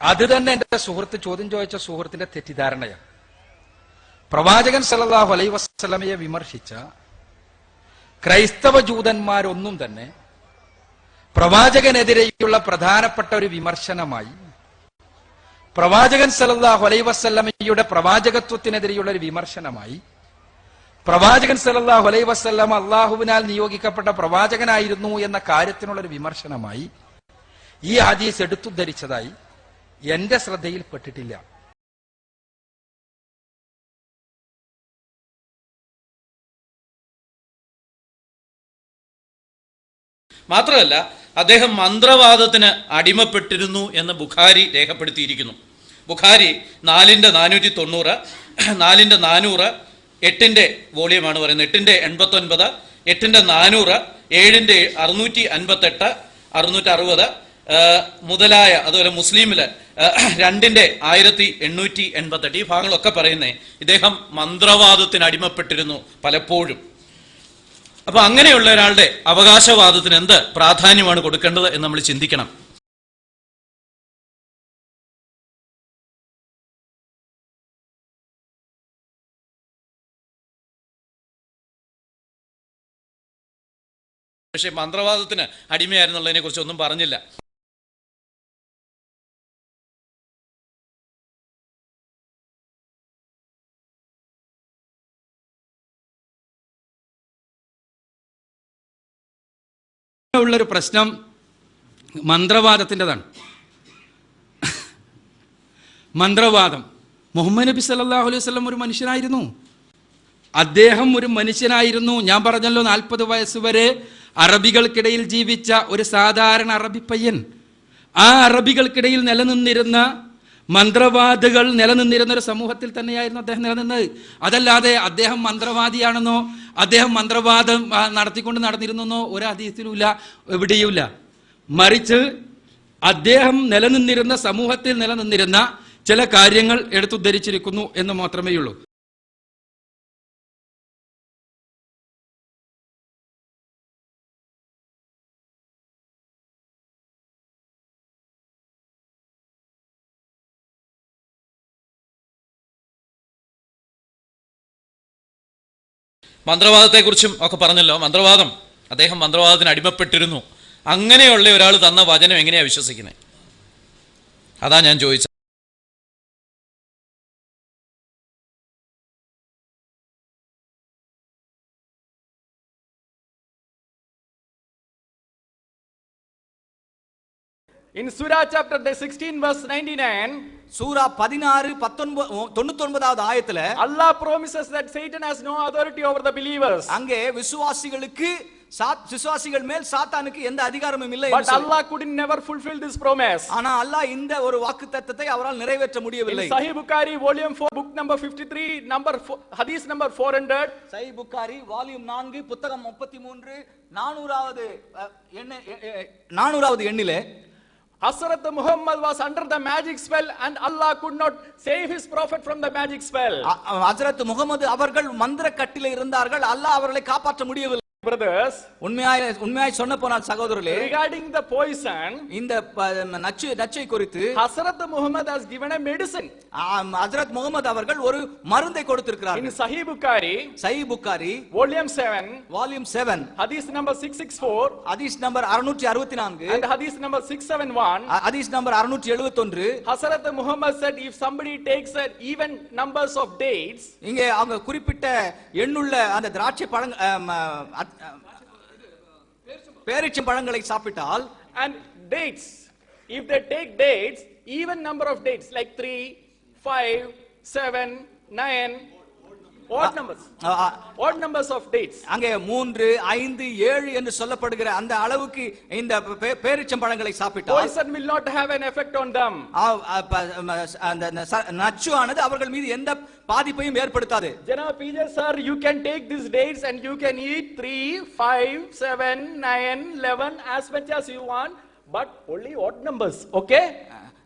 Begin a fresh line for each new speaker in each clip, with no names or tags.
അത് തന്നെ എന്റെ സുഹൃത്ത് ചോദ്യം ചോദിച്ച സുഹൃത്തിന്റെ തെറ്റിദ്ധാരണയാണ്. പ്രവാചകൻ സല്ലല്ലാഹു അലൈ വസല്ലമയെ വിമർശിച്ച ക്രൈസ്തവ ജൂതന്മാരൊന്നും തന്നെ പ്രവാചകനെതിരെയുള്ള പ്രധാനപ്പെട്ട ഒരു വിമർശനമായി പ്രവാചകൻ സലല്ലാഹു അലൈ വസല്ലമയുടെ പ്രവാചകത്വത്തിനെതിരെയുള്ള ഒരു വിമർശനമായി പ്രവാചകൻ സലല്ലാഹു അലൈ വസല്ലമ അള്ളാഹുവിനാൽ നിയോഗിക്കപ്പെട്ട പ്രവാചകനായിരുന്നു എന്ന കാര്യത്തിനുള്ള ഒരു വിമർശനമായി ഈ ഹദീസ് എടുത്തുദ്ധരിച്ചതായി എന്റെ ശ്രദ്ധയിൽപ്പെട്ടിട്ടില്ല.
മാത്രമല്ല അദ്ദേഹം മന്ത്രവാദത്തിന് അടിമപ്പെട്ടിരുന്നു എന്ന് ബുഖാരി രേഖപ്പെടുത്തിയിരിക്കുന്നു. ബുഖാരി നാലിന്റെ നാനൂറ്റി തൊണ്ണൂറ് നാലിന്റെ നാനൂറ് എട്ടിന്റെ വോളിയമാണ് പറയുന്നത്. എട്ടിന്റെ എൺപത്തൊൻപത് എട്ടിന്റെ നാനൂറ് ഏഴിന്റെ അറുന്നൂറ്റി അൻപത്തെട്ട് അറുന്നൂറ്റി അറുപത് മുതലായ അതുപോലെ മുസ്ലിമിൽ രണ്ടിന്റെ ആയിരത്തി എണ്ണൂറ്റി എൺപത്തെട്ട് ഈ ഭാഗങ്ങളൊക്കെ പറയുന്നേ. ഇദ്ദേഹം മന്ത്രവാദത്തിന് അടിമപ്പെട്ടിരുന്നു പലപ്പോഴും. അപ്പൊ അങ്ങനെയുള്ള ഒരാളുടെ അവകാശവാദത്തിന് എന്ത് പ്രാധാന്യമാണ് കൊടുക്കേണ്ടത് എന്ന് നമ്മൾ ചിന്തിക്കണം. പക്ഷേ മന്ത്രവാദത്തിന് അടിമയായിരുന്നുള്ളതിനെ കുറിച്ച് ഒന്നും പറഞ്ഞില്ല.
ഉള്ളൊരു പ്രശ്നം മന്ത്രവാദത്തിന്റെതാണ്. മന്ത്രവാദം. മുഹമ്മദ് നബി സല്ലല്ലാഹു അലൈഹി വസല്ലം ഒരു മനുഷ്യനായിരുന്നു. അദ്ദേഹം ഒരു മനുഷ്യനായിരുന്നു. ഞാൻ പറഞ്ഞല്ലോ നാൽപ്പത് വയസ്സ് വരെ അറബികൾക്കിടയിൽ ജീവിച്ച ഒരു സാധാരണ അറബി പയ്യൻ. ആ അറബികൾക്കിടയിൽ നിലനിന്നിരുന്ന മന്ത്രവാദികൾ നിലനിന്നിരുന്ന ഒരു സമൂഹത്തിൽ തന്നെയായിരുന്നു അദ്ദേഹം നിലനിന്നത്. അതല്ലാതെ അദ്ദേഹം മന്ത്രവാദിയാണെന്നോ അദ്ദേഹം മന്ത്രവാദം നടത്തിക്കൊണ്ട് നടന്നിരുന്നെന്നോ ഒരു അതീതത്തിലുമില്ല എവിടെയുമില്ല. മറിച്ച് അദ്ദേഹം നിലനിന്നിരുന്ന സമൂഹത്തിൽ നിലനിന്നിരുന്ന ചില കാര്യങ്ങൾ എടുത്തുദ്ധരിച്ചിരിക്കുന്നു എന്ന് മാത്രമേ ഉള്ളൂ
മന്ത്രവാദത്തെക്കുറിച്ചും ഒക്കെ പറഞ്ഞല്ലോ. മന്ത്രവാദം. അദ്ദേഹം മന്ത്രവാദത്തിന് അടിമപ്പെട്ടിരുന്നു. അങ്ങനെയുള്ള ഒരാൾ തന്ന വചനം എങ്ങനെയാണ് വിശ്വസിക്കുന്നത് അതാ ഞാൻ ചോദിച്ചത്.
In Surah chapter 16 verse 99,
சூரா பதினாறு பத்தொன்பது தொண்ணூத்தொன்பதாவது ஆயத்துல
Allah promises that Satan has no authority over the believers.
அங்கே விசுவாசிகளுக்கு சாத்- விசுவாசிகள் மேல் சாத்தானுக்கு எந்த அதிகாரமும் இல்லை சொல்லி-
Allah couldn't never fulfill this promise.
ஆனா அல்லாஹ் இந்த ஒரு வாக்கு தத்தத்தை அவரால் நிறைவேற்ற முடியவில்லை
Sahih Bukhari, volume 4, book number 53, number four, hadith number 400,
சை புக்காரி வால்யூம் நான்கு புத்தகம் முப்பத்தி மூன்று நானூறாவது அஹ், எண்ண நானூறாவது எண்ணிலே
Hazrat Muhammad was under the magic spell and Allah could not save his prophet from the magic spell.
அ- அ- ஹஜரத் முகமது அவர்கள் மந்திர கட்டில இருந்தார்கள் அல்லாஹ் அவர்களை காப்பாற்ற முடியவில்லை
Brothers,
உண்மையாய் உண்மையாய் சொன்ன போனால் சகோதரர்களே
regarding the poison,
இந்த நச்சு நச்சை குறித்து
Hazrat Muhammad has given a medicine.
ஆம், ஹஜரத் முகமது அவர்கள் ஒரு மருந்தை
In
கொடுத்திருக்கிறார்கள்
Sahih Bukhari,
சை Bukhari
volume 7,
volume seven
hadith number 664
ஹதீஸ் நம்பர் அறுநூற்றி அறுபத்தி நான்கு
and hadith number 671,
ஹதீஸ் நம்பர் அறுநூற்றி எழுபத்தொன்று
Hazrat Muhammad said if somebody takes an even numbers of dates,
இங்கே அவங்க குறிப்பிட்ட எண்ணுள்ள அந்த திராட்சை பழங்க ஆம், அ- அ- பேரிச்சம் பழங்களை சாப்பிட்டால்
and dates, if they take dates, even number of dates like 3, 5, 7, 9, odd numbers, odd numbers of dates.
அங்கே மூன்று ஐந்து ஏழு என்று சொல்லப்படுகிற அந்த அளவுக்கு இந்த பேரீச்சம் பழங்களை சாப்பிட்டால்
Poison will not have an effect on them.
அந்த நச்சு ஆனது அவர்கள் மீது எந்த பாதிப்பையும் ஏற்படுத்தாது
Janab PJ sir, you can take these dates and you can eat 3, 5, 7, 9, 11 as much as you want, but only odd numbers, okay?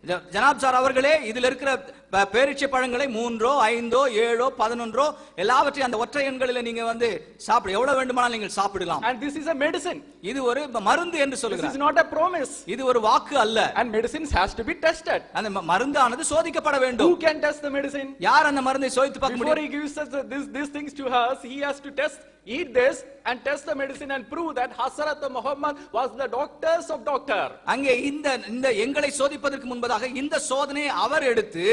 ஜ- ஜனாப் சார் அவர்களே இதுல இருக்கிற ப- பேரீட்சை பழங்களை மூன்றோ ஐந்தோ ஏழோ பதினொன்றோ எல்லாவற்றையும் அந்த ஒற்றை எண்களில் நீங்க வந்து சாப்பிட எவ்வளவு வேண்டுமானாலும் நீங்கள் சாப்பிடலாம்
And this is a medicine.
இது ஒரு மருந்து என்று
This is not a promise.
இது ஒரு வாக்கு அல்ல
And medicines has to be tested.
அந்த மருந்தானது சோதிக்கப்பட வேண்டும்
Who can test the medicine?
யார் அந்த மருந்தை சோதித்து பார்க்க
Before
முடியும்
he gives us this, these things to us, he has to test, eat this and test the medicine and prove that Hazrat Muhammad was the doctors of doctor.
அங்கே இந்த இந்த எங்களை சோதிப்பதற்கு முன்பதாக இந்த சோதனையை அவர் எடுத்து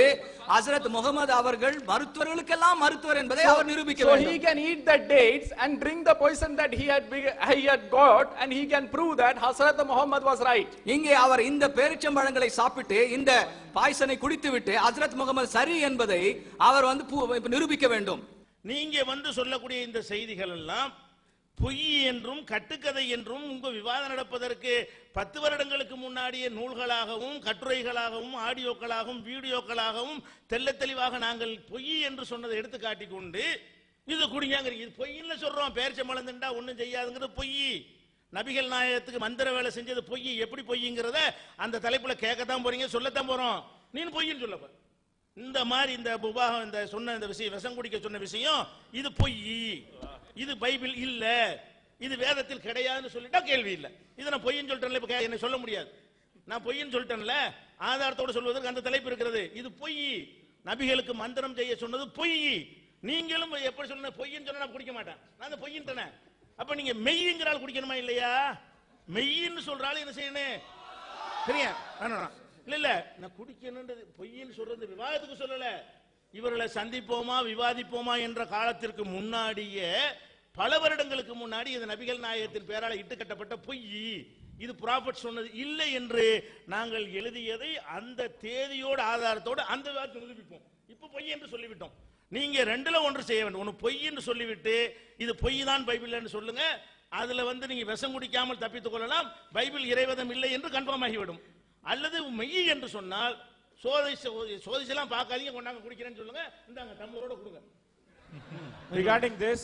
ஹசரத் முகமது அவர்கள் மருத்துவர்களுக்கெல்லாம் மருத்துவர் என்பதை அவர் நிரூபிக்க
So he
வேண்டும்
can eat the dates and drink the poison that he had, he had got and he can prove that Hazrat Muhammad was right.
இங்கே அவர் இந்த பேரிச்சம்பழங்களை சாப்பிட்டு இந்த பாய்சனை குடித்துவிட்டு ஹசரத் முகமது சரி என்பதை அவர் வந்து நிரூபிக்க வேண்டும்
நீங்க வந்து சொல்லக்கூடிய இந்த செய்திகள் எல்லாம் பொய் என்றும் கட்டுக்கதை என்றும் உங்க விவாதம் நடப்பதற்கு பத்து வருடங்களுக்கு முன்னாடியே நூல்களாகவும் கட்டுரைகளாகவும் ஆடியோக்களாகவும் வீடியோக்களாகவும் தெல்ல தெளிவாக நாங்கள் பொய் என்று சொன்னதை எடுத்து காட்டிக் கொண்டு இது குடிங்காங்கிறீங்க. இது பொய்ன்னு சொல்றோம். பேரிச்சம்பழம் திண்டா ஒன்றும் செய்யாதுங்கிறது பொய். நபிகள் நாயகத்துக்கு மந்திர வேலை செஞ்சது பொய். எப்படி பொய்ங்கிறத அந்த தலைப்புல கேட்கத்தான் போறீங்க சொல்லத்தான் போறோம். நீ பொய்ன்னு சொல்லப்ப இந்த மாதிரி இந்த உபாகம் இந்த சொன்ன இந்த விஷயம் விஷம் குடிக்க சொன்ன விஷயம் இது பொய். இது பைபிள் இல்ல. இது வேதத்தில் கிடையாதுன்னு சொல்லிட்டா கேள்வி இல்ல. இதை நான் பொய்ன்னு சொல்லிட்டேன்ல இப்ப என்ன சொல்ல முடியாது. நான் பொய்ன்னு சொல்லிட்டேன்ல ஆதாரத்தோடு சொல்வதற்கு அந்த தலைப்பு இருக்கிறது. இது பொய். நபிகளுக்கு மந்திரம் செய்ய சொன்னது பொய். நீங்களும் எப்படி சொன்ன பொய்ன்னு சொன்னா நான் குடிக்க மாட்டேன். நான் அந்த பொய்யின்ட்டேனே அப்ப நீங்க மெய்யுங்கிற ஆள் குடிக்கணுமா இல்லையா? மெய்யின்னு சொல்ற என்ன செய்யணும்? சரியா? இல்ல இல்ல. நான் குடிக்கணுன்றது பொய்ன்னு சொல்றது விவாதத்துக்கு சொல்லல. இவர்களை சந்திப்போமா விவாதிப்போமா என்ற காலத்திற்கு முன்னாடியே பல வருடங்களுக்கு முன்னாடி இது நபிகள் நாயகத்தின் பெயரால் இட்டு கட்டப்பட்ட பொய். இது ப்ராஃபட் சொன்னது இல்லை என்று நாங்கள் எழுதியதை அந்த தேதியோட ஆதாரத்தோடு அந்த விவாதத்தை நிரூபிப்போம். இப்ப பொய் என்று சொல்லிவிட்டோம். நீங்க ரெண்டுல ஒன்று செய்ய வேண்டும். ஒன்று பொய் என்று சொல்லிவிட்டு இது பொய் தான் பைபிள்னு சொல்லுங்க. அதுல வந்து நீங்க விஷம் குடிக்காமல் தப்பித்துக் கொள்ளலாம். பைபிள் இறைவதம் இல்லை என்று கன்ஃபார்ம் ஆகிவிடும். அல்லது மெய் என்று சொன்னால் சோதிச்சு சோதிச்செல்லாம் பார்க்காதீங்க கொண்டாங்க குடிக்கிறேன்னு சொல்லுங்க. இந்தாங்க டம்ளரோட கொடுங்க.
Regarding this